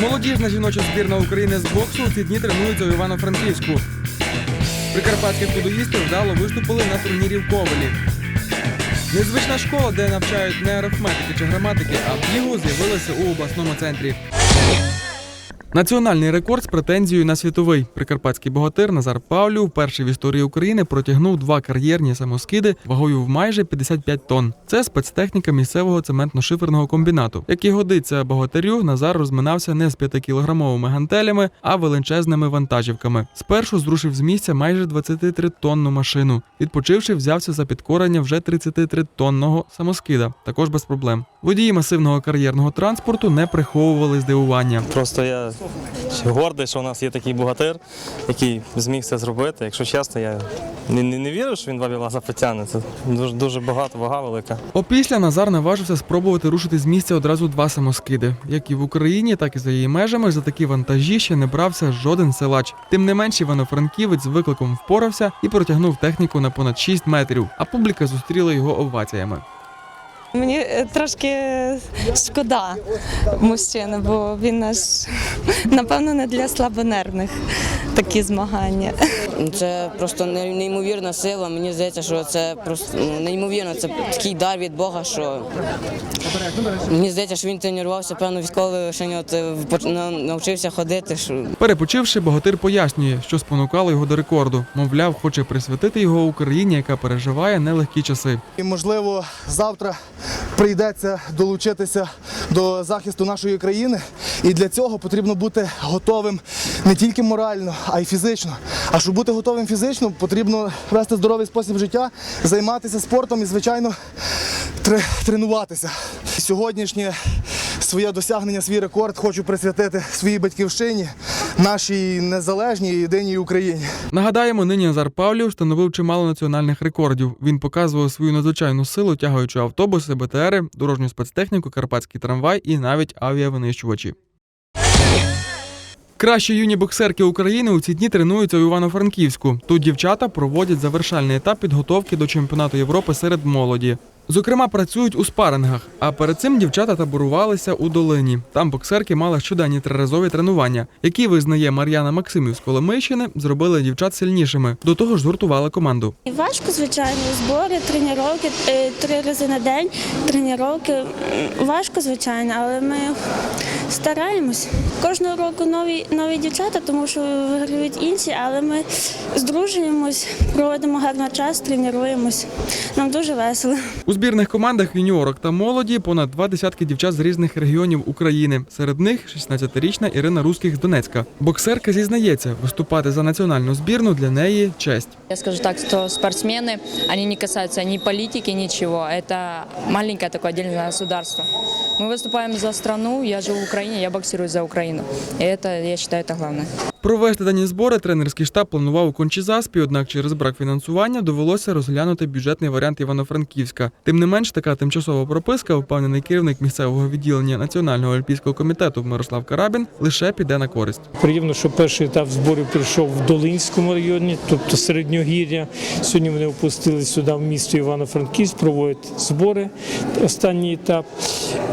Молодіжна жіноча збірна України з боксу у ці дні тренується у Івано-Франківську. Прикарпатські футболісти вдало виступили на турнірі в Ковелі. Незвична школа, де навчають не арифметики чи граматики, а бігу, з'явилася у обласному центрі. Національний рекорд з претензією на світовий. Прикарпатський богатир Назар Павлю вперше в історії України протягнув два кар'єрні самоскиди вагою в майже 55 тонн. Це спецтехніка місцевого цементно-шиферного комбінату. Як і годиться богатирю, Назар розминався не з 5-кілограмовими гантелями, а величезними вантажівками. Спершу зрушив з місця майже 23-тонну машину. Відпочивши, взявся за підкорення вже 33-тонного самоскида, також без проблем. Водії масивного кар'єрного транспорту не приховували здивування. Просто я гордий, що у нас є такий богатир, який зміг це зробити. Якщо чесно, я не, не, не вірю, що він два білаза потягне. Це дуже, дуже багато, вага велика. Опісля Назар наважився спробувати рушити з місця одразу два самоскиди. Як і в Україні, так і за її межами за такі вантажі ще не брався жоден силач. Тим не менш, Івано-Франківець з викликом впорався і протягнув техніку на понад 6 метрів, а публіка зустріла його оваціями. Мені е, трошки шкода мужчини, бо він наш, напевно, не для слабонервних такі змагання. Це просто неймовірна сила. Мені здається, що це просто ну, неймовірно. Це такий дар від Бога, що мені здається, що він тренувався, певно, військовий лише от е, навчився ходити. Що Перепочивши, богатир пояснює, що спонукало його до рекорду. Мовляв, хоче присвятити його Україні, яка переживає нелегкі часи. І, можливо, завтра прийдеться долучитися до захисту нашої країни. І для цього потрібно бути готовим не тільки морально, а й фізично. А щоб бути готовим фізично, потрібно вести здоровий спосіб життя, займатися спортом і, звичайно, тре- тренуватися. Сьогоднішнє своє досягнення, свій рекорд хочу присвятити своїй батьківщині, нашій незалежній єдиній Україні. Нагадаємо, нині Назар Павлів встановив чимало національних рекордів. Він показував свою надзвичайну силу, тягаючи автобуси, БТРи, дорожню спецтехніку, карпатський трамвай і навіть авіавинищувачі. Кращі юні боксерки України у ці дні тренуються у Івано-Франківську. Тут дівчата проводять завершальний етап підготовки до чемпіонату Європи серед молоді. Зокрема, працюють у спарингах, а перед цим дівчата таборувалися у долині. Там боксерки мали щоденні триразові тренування, які визнає Мар'яна Максимів з Коломийщини, зробили дівчат сильнішими. До того ж, згуртували команду. Важко, звичайно, збори, тренування, три рази на день, тренування. Важко, звичайно, але ми стараємось. Кожного року нові, нові дівчата, тому що виграють інші, але ми здружуємось, проводимо гарний час, тренуємось. Нам дуже весело У збірних командах юніорок та молоді понад два десятки дівчат з різних регіонів України. Серед них 16-річна Ірина Руських з Донецька. Боксерка зізнається, виступати за національну збірну для неї честь. Я скажу так, что спортсмены, они не касаются ни политики, ничего. Это маленькое такое отдельное государство. Мы выступаем за страну, я живу в Украине, я боксирую за Украину. И это, я считаю, это главное. Провести дані збори тренерський штаб планував у Кончізаспі, однак через брак фінансування довелося розглянути бюджетний варіант Івано-Франківська. Тим не менш, така тимчасова прописка, впевнений керівник місцевого відділення Національного олімпійського комітету Мирослав Карабін, лише піде на користь. Приємно, що перший етап зборів прийшов в Долинському районі, тобто середньогір'я. Сьогодні вони опустились сюди в місто Івано-Франківськ, проводять збори. Останній етап.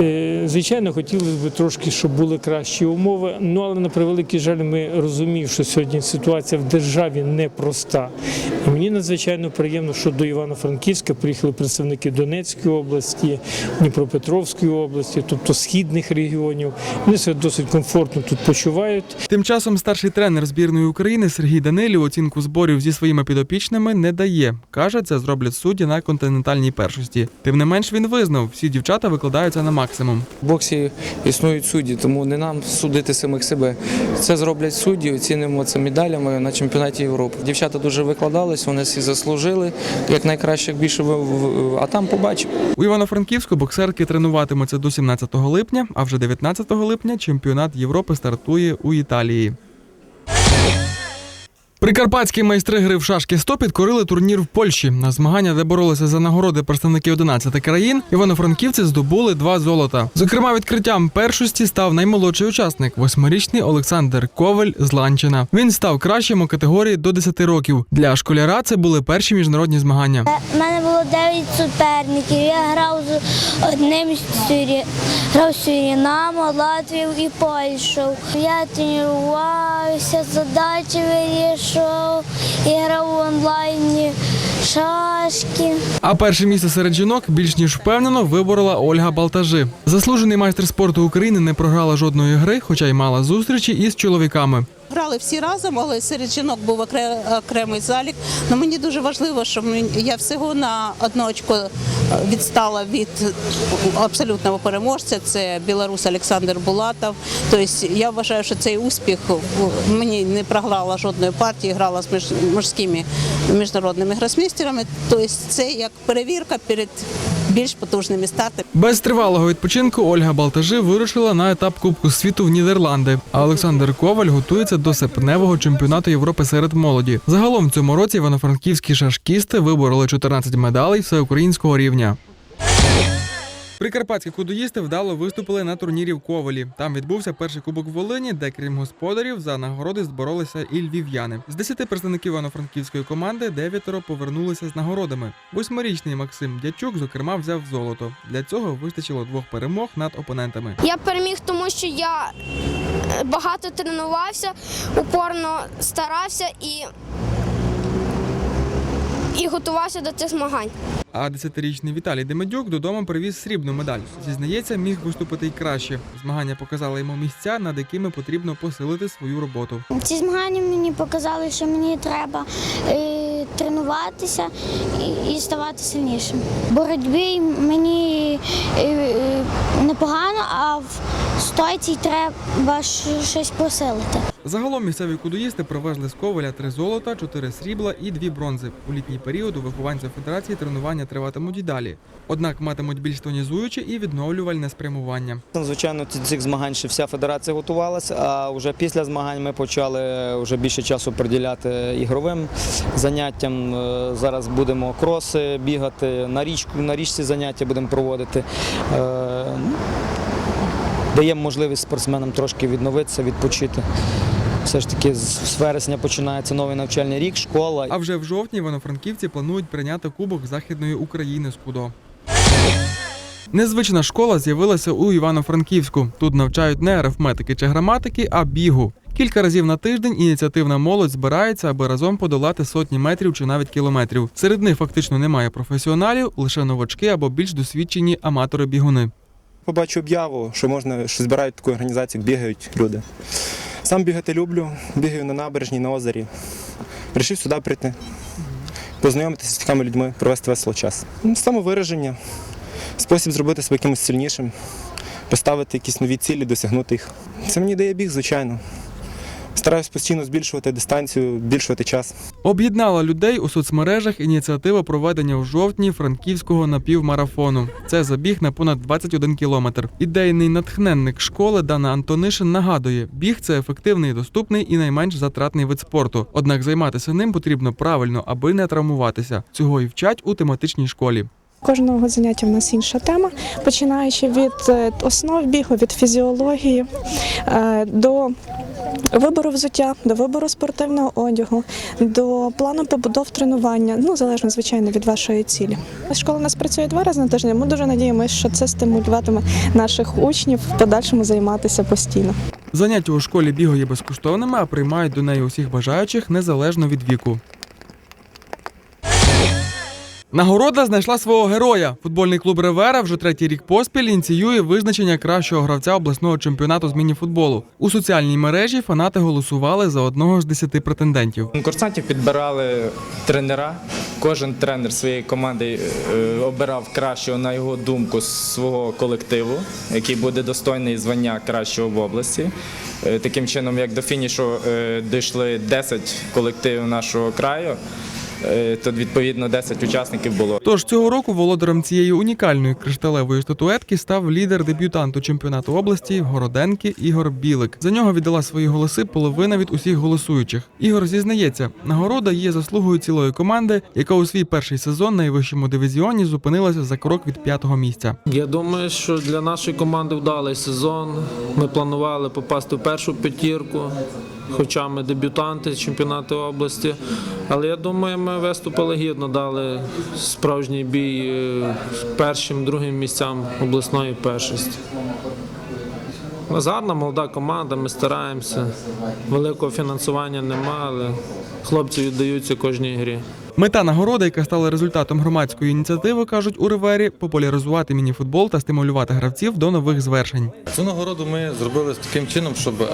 Е, Звичайно, хотілося б трошки, щоб були кращі умови. Ну але на превеликий жаль, ми розуміємо, що сьогодні ситуація в державі непроста. І мені надзвичайно приємно, що до Івано-Франківська приїхали представники Донецької області, Дніпропетровської області, тобто східних регіонів. Вони себе досить комфортно тут почувають. Тим часом старший тренер збірної України Сергій Данилів оцінку зборів зі своїми підопічними не дає. Каже, це зроблять судді на континентальній першості. Тим не менш він визнав, всі дівчата викладаються на максимум. В боксі існують судді, тому не нам судити самих себе. Це зроблять судді, оцінимо це медалями на чемпіонаті Європи. Дівчата дуже викладались, вони всі заслужили як найкраще, більше а там побачимо. У Івано-Франківську боксерки тренуватимуться до 17 липня, а вже 19 липня чемпіонат Європи стартує у Італії. Прикарпатські майстри гри в шашки 100 підкорили турнір в Польщі. На змагання, де боролися за нагороди представники 11 країн, івано-франківці здобули два золота. Зокрема, відкриттям першості став наймолодший учасник восьмирічний Олександр Коваль з Ланчина. Він став кращим у категорії до 10 років. Для школяра це були перші міжнародні змагання. У мене було 9 суперників. Я грав з одним грав Сурінамо, Латвію і Польщу. Я тренувався, задачі вирішував, і грав в онлайні шашки. А перше місце серед жінок більш ніж впевнено виборола Ольга Балтажи. Заслужений майстер спорту України не програла жодної гри, хоча й мала зустрічі із чоловіками. Грали всі разом, але серед жінок був окремий залік. Ну, мені дуже важливо, що я всього на одну очко е, відстала від абсолютного переможця. Це білорус Олександр Булатов. Тобто я вважаю, що цей успіх мені не програла жодної партії, грала з мужськими міжнародними гросмейстерами. Тобто це як перевірка перед більш потужними стати. Без тривалого відпочинку Ольга Балтажи вирушила на етап Кубку світу в Нідерланди. А Олександр Коваль готується до серпневого чемпіонату Європи серед молоді. Загалом в цьому році івано-франківські шашкісти вибороли 14 медалей всеукраїнського рівня. Прикарпатські кудоїсти вдало виступили на турнірі в Ковалі. Там відбувся перший кубок Волині, де крім господарів за нагороди зборолися і львів'яни. З 10 представників івано-франківської команди дев'ятеро повернулися з нагородами. Восьмирічний Максим Дячук, зокрема, взяв золото. Для цього вистачило двох перемог над опонентами. Я переміг, тому що я е, багато тренувався, упорно старався і, і готувався до цих змагань. А 10-річний Віталій Демедюк додому привіз срібну медаль. Зізнається, міг виступити й краще. Змагання показали йому місця, над якими потрібно посилити свою роботу. Ці змагання мені показали, що мені треба е, тренуватися і, і ставати сильнішим. В боротьбі мені е, е, непогано, а в стойці треба щось посилити. Загалом місцеві кудоїсти привезли з Коваля три золота, чотири срібла і дві бронзи. У літній період у вихованців федерації тренування триватимуть і далі. Однак матимуть більш тонізуюче і відновлювальне спрямування. Звичайно, цих змагань ще вся федерація готувалася, а вже після змагань ми почали вже більше часу приділяти ігровим заняттям. Е, Зараз будемо кроси бігати, на річку, на річці заняття будемо проводити. Даємо можливість спортсменам трошки відновитися, відпочити. Все ж таки з вересня починається новий навчальний рік, школа. А вже в жовтні івано-франківці планують прийняти кубок Західної України з КУДО. Незвична школа з'явилася у Івано-Франківську. Тут навчають не арифметики чи граматики, а бігу. Кілька разів на тиждень ініціативна молодь збирається, аби разом подолати сотні метрів чи навіть кілометрів. Серед них фактично немає професіоналів, лише новачки або більш досвідчені аматори-бігуни. Побачу об'яву, що можна, що збирають таку організацію, бігають люди. Сам бігати люблю, бігаю на набережні, на озері. Рішив сюди прийти, познайомитися з такими людьми, провести весело час. Ну, Самовираження, спосіб зробити себе якимось сильнішим, поставити якісь нові цілі, досягнути їх. Це мені дає біг, звичайно. Стараюсь постійно збільшувати дистанцію, збільшувати час. Об'єднала людей у соцмережах ініціатива проведення у жовтні франківського напівмарафону. Це забіг на понад 21 кілометр. Ідейний натхненник школи Дана Антонишин нагадує, біг це ефективний, доступний і найменш затратний вид спорту. Однак займатися ним потрібно правильно, аби не травмуватися. Цього і вчать у тематичній школі. Кожного заняття в нас інша тема, починаючи від е, основ бігу, від фізіології е, до вибору взуття, до вибору спортивного одягу, до плану побудов тренування, ну залежно звичайно від вашої цілі. Школа у нас працює два рази на тиждень. Ми дуже надіємося, що це стимулюватиме наших учнів в подальшому займатися постійно. Заняття у школі бігу є безкоштовними, а приймають до неї усіх бажаючих незалежно від віку. Нагорода знайшла свого героя. Футбольний клуб Ревера вже третій рік поспіль ініціює визначення кращого гравця обласного чемпіонату з мініфутболу. У соціальній мережі фанати голосували за одного з десяти претендентів. Конкурсантів підбирали тренера. Кожен тренер своєї команди е, обирав кращого, на його думку, свого колективу, який буде достойний звання кращого в області. Е, Таким чином, як до фінішу е, дійшли 10 колективів нашого краю. Е, то відповідно 10 учасників було. Тож цього року володарем цієї унікальної кришталевої статуетки став лідер дебютанту чемпіонату області Городенки Ігор Білик. За нього віддала свої голоси половина від усіх голосуючих. Ігор зізнається, нагорода є заслугою цілої команди, яка у свій перший сезон на найвищому дивізіоні зупинилася за крок від п'ятого місця. Я думаю, що для нашої команди вдалий сезон. Ми планували попасти в першу п'ятірку, хоча ми дебютанти чемпіонату області. Але я думаю, ми виступили гідно, дали справжній бій е, першим, другим місцям обласної першості. У гарна молода команда, ми стараємося. Великого фінансування нема, але хлопці віддаються кожній грі. Мета нагороди, яка стала результатом громадської ініціативи, кажуть у Ривері, популяризувати мініфутбол та стимулювати гравців до нових звершень. Цю нагороду ми зробили таким чином, щоб е,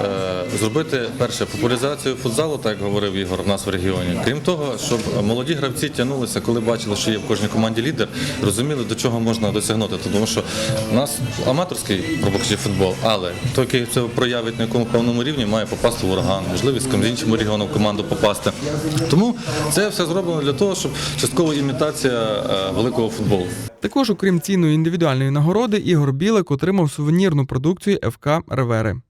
зробити перше популяризацію футзалу, так як говорив Ігор в нас в регіоні. Крім того, щоб молоді гравці тягнулися, коли бачили, що є в кожній команді лідер, розуміли, до чого можна досягнути. Тому що у нас аматорський пробокчий футбол, але той, який це проявить на якому певному рівні, має попасти в ураган, можливість з іншим регіоном команду попасти. Тому це все зроблено для того, щоб частково імітація е, великого футболу. Також, окрім цінної індивідуальної нагороди, Ігор Білик отримав сувенірну продукцію ФК Ревери.